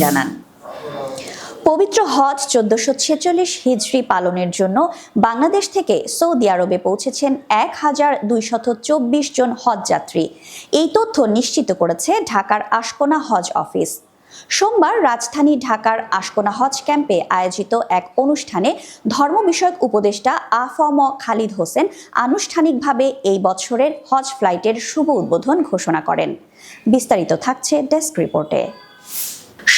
জানান। পবিত্র হজ চোদ্দশো ছেচল্লিশ হিজড়ি পালনের জন্য বাংলাদেশ থেকে সৌদি আরবে পৌঁছেছেন এক হাজার দুইশত চব্বিশ জন হজযাত্রী এই তথ্য নিশ্চিত করেছে ঢাকার আশকোনা হজ অফিস। সোমবার রাজধানী ঢাকার আশকোনা হজ ক্যাম্পে আয়োজিত এক অনুষ্ঠানে ধর্ম বিষয়ক উপদেষ্টা আফম খালিদ হোসেন আনুষ্ঠানিকভাবে এই বছরের হজ ফ্লাইটের শুভ উদ্বোধন ঘোষণা করেন। বিস্তারিত থাকছে ডেস্ক রিপোর্টে।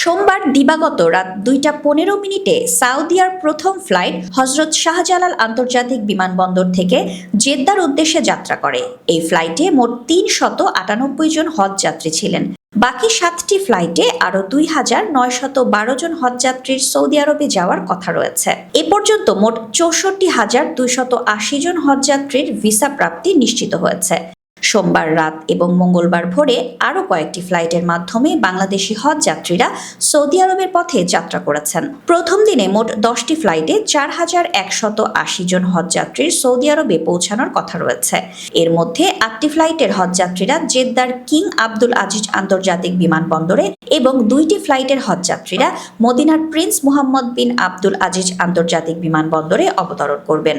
সোমবার দিবাগত রাত দুইটা পনেরো মিনিটে সাউদিয়ার প্রথম ফ্লাইট হজরত শাহজালাল আন্তর্জাতিক বিমানবন্দর থেকে জেদ্দার উদ্দেশ্যে যাত্রা করে। এই ফ্লাইটে মোট তিন শত আটানব্বই জন হজযাত্রী ছিলেন। বাকি সাতটি ফ্লাইটে আরও দুই হাজার নয়শত বারো জন হজযাত্রীর সৌদি আরবে যাওয়ার কথা রয়েছে। এ পর্যন্ত মোট চৌষট্টি হাজার দুইশত আশি জন হজযাত্রীর ভিসা প্রাপ্তি নিশ্চিত হয়েছে। সোমবার রাত এবং মঙ্গলবার ভোরে আরও কয়েকটি ফ্লাইটের মাধ্যমে বাংলাদেশি হজ যাত্রীরা সৌদি আরবের পথে যাত্রা করেছেন। প্রথম দিনে মোট দশটি ফ্লাইটে চার হাজার একশত আশি জন হজযাত্রীর সৌদি আরবে পৌঁছানোর কথা রয়েছে। এর মধ্যে আটটি ফ্লাইটের হজযাত্রীরা জেদ্দার কিং আব্দুল আজিজ আন্তর্জাতিক বিমানবন্দরে এবং দুইটি ফ্লাইটের হজযাত্রীরা মদিনার Prince Muhammad bin Abdul Aziz আন্তর্জাতিক বিমানবন্দরে অবতরণ করবেন।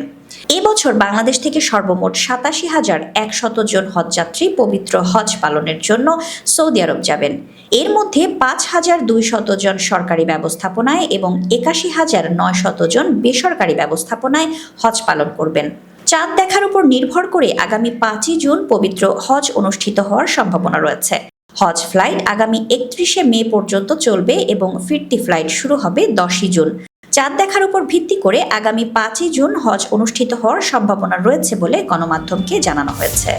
এবছর বাংলাদেশ থেকে সর্বমোট সাতাশি হাজার একশত জন হজযাত্রী পবিত্র হজ পালনের জন্য সৌদি আরব যাবেন। এর মধ্যে পাঁচ হাজার দুইশত জন সরকারি ব্যবস্থাপনায় এবং একাশি হাজার নয়শত জন বেসরকারি ব্যবস্থাপনায় হজ পালন করবেন। চাঁদ দেখার উপর নির্ভর করে আগামী পাঁচই জুন পবিত্র হজ অনুষ্ঠিত হওয়ার সম্ভাবনা রয়েছে। হজ ফ্লাইট আগামী একত্রিশে মে পর্যন্ত চলবে এবং ফিরতি ফ্লাইট শুরু হবে দশই জুন। চাঁদ দেখার উপর ভিত্তি করে আগামী পাঁচই জুন হজ অনুষ্ঠিত হওয়ার সম্ভাবনা রয়েছে বলে গণমাধ্যমকে জানানো হয়েছে।